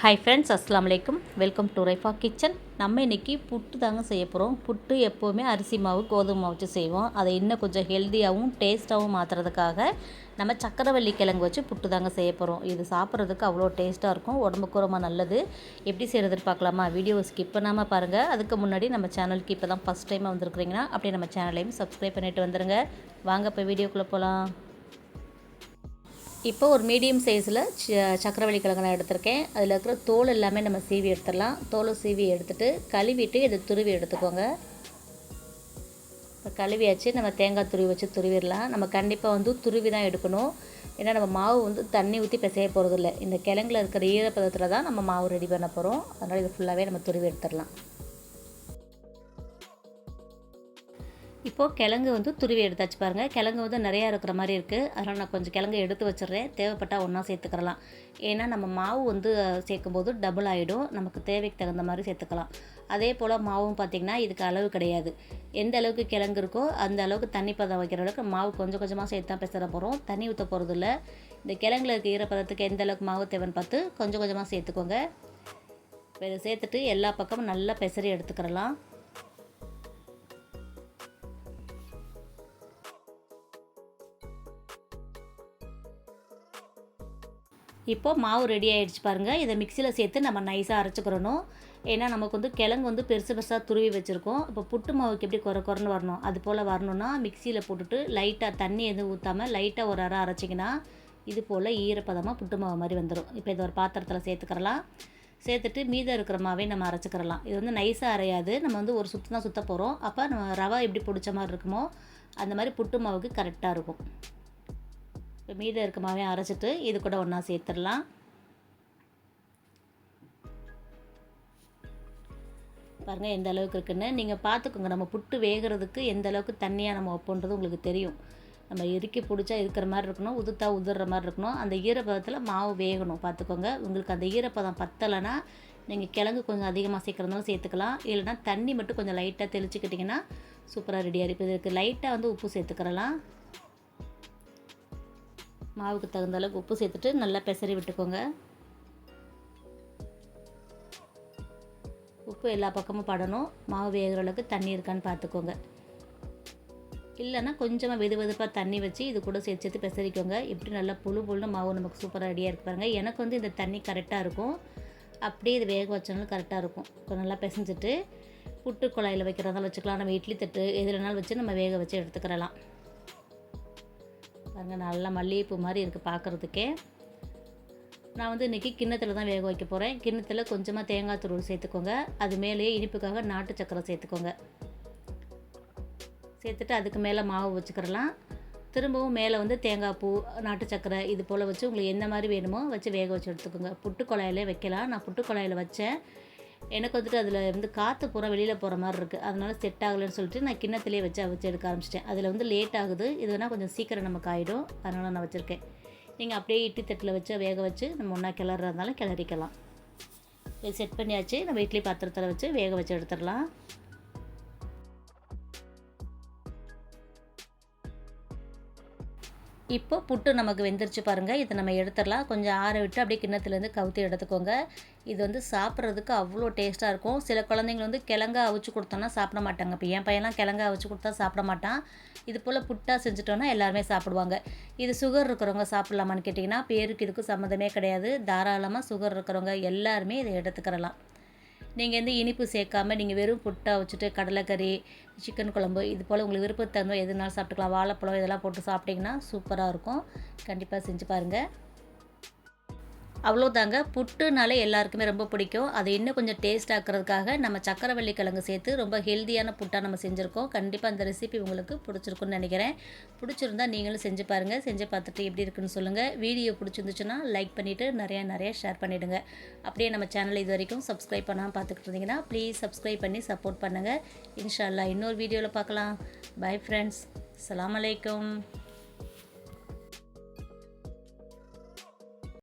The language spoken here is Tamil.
ஹாய் ஃப்ரெண்ட்ஸ் அஸ்லாம் வலைக்கும் வெல்கம் டு ரைஃபா கிச்சன் நம்ம இன்றைக்கி புட்டு தாங்க செய்ய போகிறோம் புட்டு எப்போவுமே அரிசி மாவு கோதுமை மாவு வச்சு செய்வோம். அதை இன்னும் கொஞ்சம் ஹெல்த்தியாகவும் டேஸ்ட்டாகவும் மாற்றுறதுக்காக நம்ம சக்கரவள்ளி கிழங்கு வச்சு புட்டு தாங்க செய்ய போகிறோம் இது சாப்பிட்றதுக்கு அவ்வளோ டேஸ்ட்டாக இருக்கும். உடம்புக்கு ரொம்ப நல்லது. எப்படி செய்கிறதுன்னு பார்க்கலாமா? வீடியோவை ஸ்கிப் பண்ணாமல் பாருங்கள் அதுக்கு முன்னாடி நம்ம சேனலுக்கு இப்போ தான் ஃபஸ்ட் டைம் வந்திருக்கிறீங்கன்னா அப்படியே நம்ம சேனலையும் சப்ஸ்கிரைப் பண்ணிவிட்டு வந்துடுங்க வாங்க இப்போ வீடியோக்குள்ளே போகலாம் இப்போ ஒரு மீடியம் சைஸில் சக்கரவள்ளி கிழங்கு நான் எடுத்திருக்கேன். அதில் இருக்கிற தோல் எல்லாமே நம்ம சீவி எடுத்துடலாம். தோலை சீவி எடுத்துட்டு கழுவிட்டு இதை துருவி எடுத்துக்கோங்க. இப்போ கழுவியாச்சு நம்ம தேங்காய் துருவி வச்சு துருவிடலாம். நம்ம கண்டிப்பாக வந்து துருவி தான் எடுக்கணும். ஏன்னா நம்ம மாவு வந்து தண்ணி ஊற்றி பிசைய போகிறதில்ல இந்த கிழங்குல இருக்கிற ஈரப்பதத்தில் தான் நம்ம மாவு ரெடி பண்ண போகிறோம் அதனால் இது ஃபுல்லாகவே நம்ம துருவி எடுத்துடலாம். இப்போது கிழங்கு வந்து துருவி எடுத்தாச்சு பாருங்கள் கிழங்கு வந்து நிறையா இருக்கிற மாதிரி இருக்குது அதனால் நான் கொஞ்சம் கிழங்கு எடுத்து வச்சிடுறேன். தேவைப்பட்டால் ஒன்றா சேர்த்துக்கிறலாம் ஏன்னா நம்ம மாவு வந்து சேர்க்கும்போது டபுள் ஆகிடும் நமக்கு தேவைக்கு தகுந்த மாதிரி சேர்த்துக்கலாம். அதே போல் மாவும் பார்த்திங்கன்னா இதுக்கு அளவு கிடையாது. எந்த அளவுக்கு கிழங்கு இருக்கோ அந்த அளவுக்கு தண்ணி பதம் வைக்கிற அளவுக்கு மாவு கொஞ்சம் கொஞ்சமாக சேர்த்து தான் பேசுகிற போகிறோம் தண்ணி ஊற்ற போகிறது இல்லை. இந்த கிழங்குல இருக்க ஈரப்பதத்துக்கு எந்த அளவுக்கு மாவு தேவைன்னு பார்த்து கொஞ்சம் கொஞ்சமாக சேர்த்துக்கோங்க. இதை சேர்த்துட்டு எல்லா பக்கமும் நல்லா பெசரி எடுத்துக்கிறலாம் இப்போது மாவு ரெடி ஆகிடுச்சு பாருங்கள் இதை மிக்சியில் சேர்த்து நம்ம நைஸாக அரைச்சிக்கிறணும். ஏன்னா நமக்கு வந்து கிழங்கு வந்து பெருசு பெருசாக துருவி வச்சுருக்கோம். இப்போ புட்டு மாவுக்கு எப்படி குறை குறைன்னு வரணும் அது போல் வரணும்னா மிக்சியில் போட்டுட்டு லைட்டாக தண்ணி எதுவும் ஊற்றாமல் லைட்டாக ஒரு அரை அரைச்சிங்கன்னா இது போல் ஈரப்பதமாக புட்டு மாவு மாதிரி வந்துடும் இப்போ இது ஒரு பாத்திரத்தில் சேர்த்துக்கிறலாம். சேர்த்துட்டு மீதம் இருக்கிற மாவே நம்ம அரைச்சிக்கிறலாம். இது வந்து நைஸாக அரையாது. நம்ம வந்து ஒரு சுற்று தான் சுற்ற போகிறோம் அப்போ நம்ம ரவை எப்படி பிடிச்ச மாதிரி இருக்குமோ அந்த மாதிரி புட்டு மாவுக்கு கரெக்டாக இருக்கும். இப்போ மீதம் இருக்க மாவே அரைச்சிட்டு இது கூட ஒன்றா சேர்த்துடலாம். பாருங்கள் எந்த அளவுக்கு இருக்குன்னு. நீங்கள் பார்த்துக்கோங்க நம்ம புட்டு வேகிறதுக்கு எந்த அளவுக்கு தண்ணியாக நம்ம வைப்போன்றது உங்களுக்கு தெரியும். நம்ம இறுக்கி பிடிச்சா இருக்கிற மாதிரி இருக்கணும் உதுத்தா உதுற மாதிரி இருக்கணும். அந்த ஈரப்பதத்தில் மாவு வேகணும் பார்த்துக்கோங்க. உங்களுக்கு அந்த ஈரப்பதம் பத்தலைன்னா நீங்கள் கிழங்கு கொஞ்சம் அதிகமாக சேர்க்குறதுனாலும் சேர்த்துக்கலாம். இல்லைனா தண்ணி மட்டும் கொஞ்சம் லைட்டாக தெளிச்சுக்கிட்டிங்கன்னா சூப்பராக ரெடியாக இருக்கும். இதுக்கு லைட்டாக வந்து உப்பு சேர்த்துக்கிறலாம். மாவுக்கு தகுந்த அளவுக்கு உப்பு சேர்த்துட்டு நல்லா பெசரி விட்டுக்கோங்க. உப்பு எல்லா பக்கமும் படணும். மாவு வேகிற அளவுக்கு தண்ணி இருக்கான்னு பார்த்துக்கோங்க. இல்லைன்னா கொஞ்சமாக வெது வெதுப்பாக தண்ணி வச்சு இது கூட சேர்த்து சேர்த்து பெசரிக்கோங்க எப்படி நல்லா புழு புழுன்னு மாவு நமக்கு சூப்பராக ரெடியாக இருக்கு பாருங்கள் எனக்கு வந்து இந்த தண்ணி கரெக்டாக இருக்கும். அப்படியே இது வேக வச்சாலும் கரெக்டாக இருக்கும். நல்லா பிசைஞ்சிட்டு புட்டு குழாயில் வைக்கிறதாலும் வச்சுக்கலாம். நம்ம இட்லி தட்டு எதுலனாலும் வச்சு நம்ம வேக வச்சு எடுத்துக்கிறலாம். பாருங்கள் நல்லா மல்லிகைப்பூ மாதிரி இருக்குது பார்க்குறதுக்கே நான் வந்து இன்றைக்கி கிண்ணத்தில் தான் வேக வைக்க போகிறேன் கிண்ணத்தில் கொஞ்சமாக தேங்காய் துருள் சேர்த்துக்கோங்க. அது மேலேயே இனிப்புக்காக நாட்டு சக்கரை சேர்த்துக்கோங்க. சேர்த்துட்டு அதுக்கு மேலே மாவு வச்சுக்கிறலாம் திரும்பவும் மேலே வந்து தேங்காய் பூ நாட்டு சக்கரை இது போல் வச்சு உங்களுக்கு எந்த மாதிரி வேணுமோ வச்சு வேக வச்சு எடுத்துக்கோங்க. புட்டு குழாயிலே வைக்கலாம். நான் புட்டு குழாயில் வச்சேன். எனக்கு வந்துட்டு அதில் வந்து காற்று பூரா வெளியில் போகிற மாதிரி இருக்குது அதனால் செட் ஆகலைன்னு சொல்லிட்டு நான் கிண்ணத்திலே வச்சு வச்சு எடுக்க ஆரம்பிச்சிட்டேன். அதில் வந்து லேட் ஆகுது. இதுனா கொஞ்சம் சீக்கிரம் நமக்கு ஆகிடும் அதனால் நான் வச்சுருக்கேன். நீங்கள் அப்படியே இட்லி தட்டில் வச்சு வேக வச்சு நம்ம ஒன்றா கிளறதுனால கிளறிக்கலாம். இது செட் பண்ணியாச்சு. நம்ம இட்லி பாத்திரத்தில் வச்சு வேக வச்சு எடுத்துடலாம். இப்போ புட்டு நமக்கு வெந்துருச்சு பாருங்கள் இதை நம்ம எடுத்துடலாம். கொஞ்சம் ஆற விட்டு அப்படியே கிண்ணத்துலேருந்து கவுத்தி எடுத்துக்கோங்க. இது வந்து சாப்பிட்றதுக்கு அவ்வளோ டேஸ்ட்டாக இருக்கும். சில குழந்தைங்க வந்து கிழங்கா அவிச்சு கொடுத்தோன்னா சாப்பிட மாட்டாங்க. இப்போ என் பையன்லாம் கிழங்கா அவிச்சு கொடுத்தா சாப்பிட மாட்டான். இது போல் புட்டாக செஞ்சுட்டோன்னா எல்லாருமே சாப்பிடுவாங்க. இது சுகர் இருக்கிறவங்க சாப்பிட்லாமான்னு கேட்டிங்கன்னா பேருக்கு இதுக்கு சம்மந்தமே கிடையாது. தாராளமாக சுகர் இருக்கிறவங்க எல்லாருமே இதை எடுத்துக்கிறலாம். நீங்கள் வந்து இனிப்பு சேர்க்காம நீங்கள் வெறும் புட்டா வச்சுட்டு கடலைக்கறி சிக்கன் குழம்பு இது போல் உங்களுக்கு விருப்பத்தகுந்த எதுனாலும் சாப்பிட்டுக்கலாம். வாழைப்பழம் இதெல்லாம் போட்டு சாப்பிட்டிங்கன்னா சூப்பராக இருக்கும். கண்டிப்பாக செஞ்சு பாருங்கள் அவ்வளோதாங்க. புட்டுனாலே எல்லாருக்குமே ரொம்ப பிடிக்கும். அதை இன்னும் கொஞ்சம் டேஸ்ட் ஆக்கிறதுக்காக நம்ம சக்கரவள்ளி கிழங்கு சேர்த்து ரொம்ப ஹெல்த்தியான புட்டாக நம்ம செஞ்சுருக்கோம். கண்டிப்பாக அந்த ரெசிபி உங்களுக்கு பிடிச்சிருக்குன்னு நினைக்கிறேன். பிடிச்சிருந்தா நீங்களும் செஞ்சு பாருங்கள் செஞ்சு பார்த்துட்டு எப்படி இருக்குன்னு சொல்லுங்கள் வீடியோ பிடிச்சிருந்துச்சுன்னா லைக் பண்ணிவிட்டு நிறையா நிறையா ஷேர் பண்ணிவிடுங்க அப்படியே நம்ம சேனலை இது வரைக்கும் சப்ஸ்கிரைப் பண்ணாமல் பார்த்துக்கிட்டு இருந்தீங்கன்னா ப்ளீஸ் சப்ஸ்கிரைப் பண்ணி சப்போர்ட் பண்ணுங்கள் இன்ஷால்லா இன்னொரு வீடியோவில் பார்க்கலாம். பை ஃப்ரெண்ட்ஸ் அலாம் அலைக்கும்